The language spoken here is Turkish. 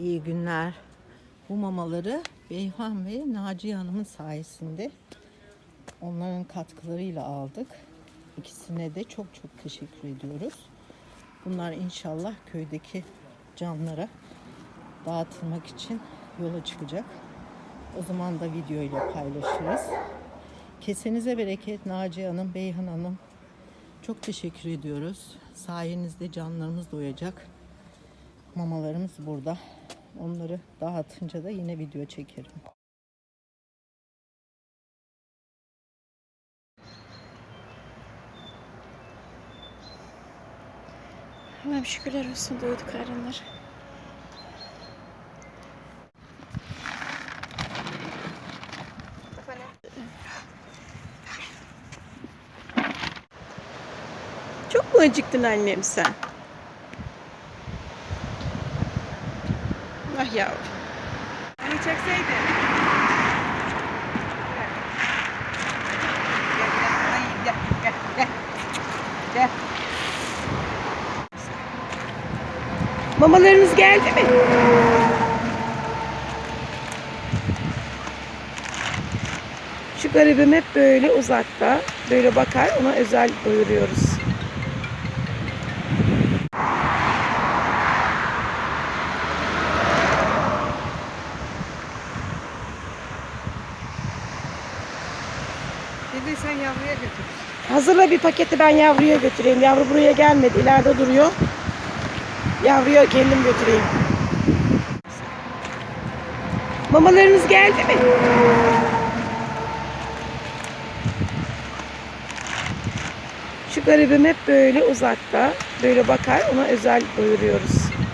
İyi günler. Bu mamaları Beyhan ve Naciye Hanım'ın sayesinde onların katkılarıyla aldık. İkisine de çok çok teşekkür ediyoruz. Bunlar inşallah köydeki canlara dağıtılmak için yola çıkacak. O zaman da video ile paylaşırız. Kesenize bereket Naciye Hanım, Beyhan Hanım. Çok teşekkür ediyoruz. Sayenizde canlarımız doyacak. Mamalarımız burada. Onları dağıtınca da yine video çekerim. Allah'ım şükürler olsun doyduk karınlar. Çok mu acıktın annem sen? Ah yavrum. Hani çekseydin. Gel gel gel gel gel. Gel. Mamalarınız geldi mi? Şu garibim hep böyle uzakta. Böyle bakar ona özel doyuruyoruz. Dedi sen yavruya götür. Hazırla bir paketi ben yavruya götüreyim. Yavru buraya gelmedi. İleride duruyor. Yavruya kendim götüreyim. Mamalarınız geldi mi? Şu garibim hep böyle uzakta. Böyle bakar ona özel doyuruyoruz.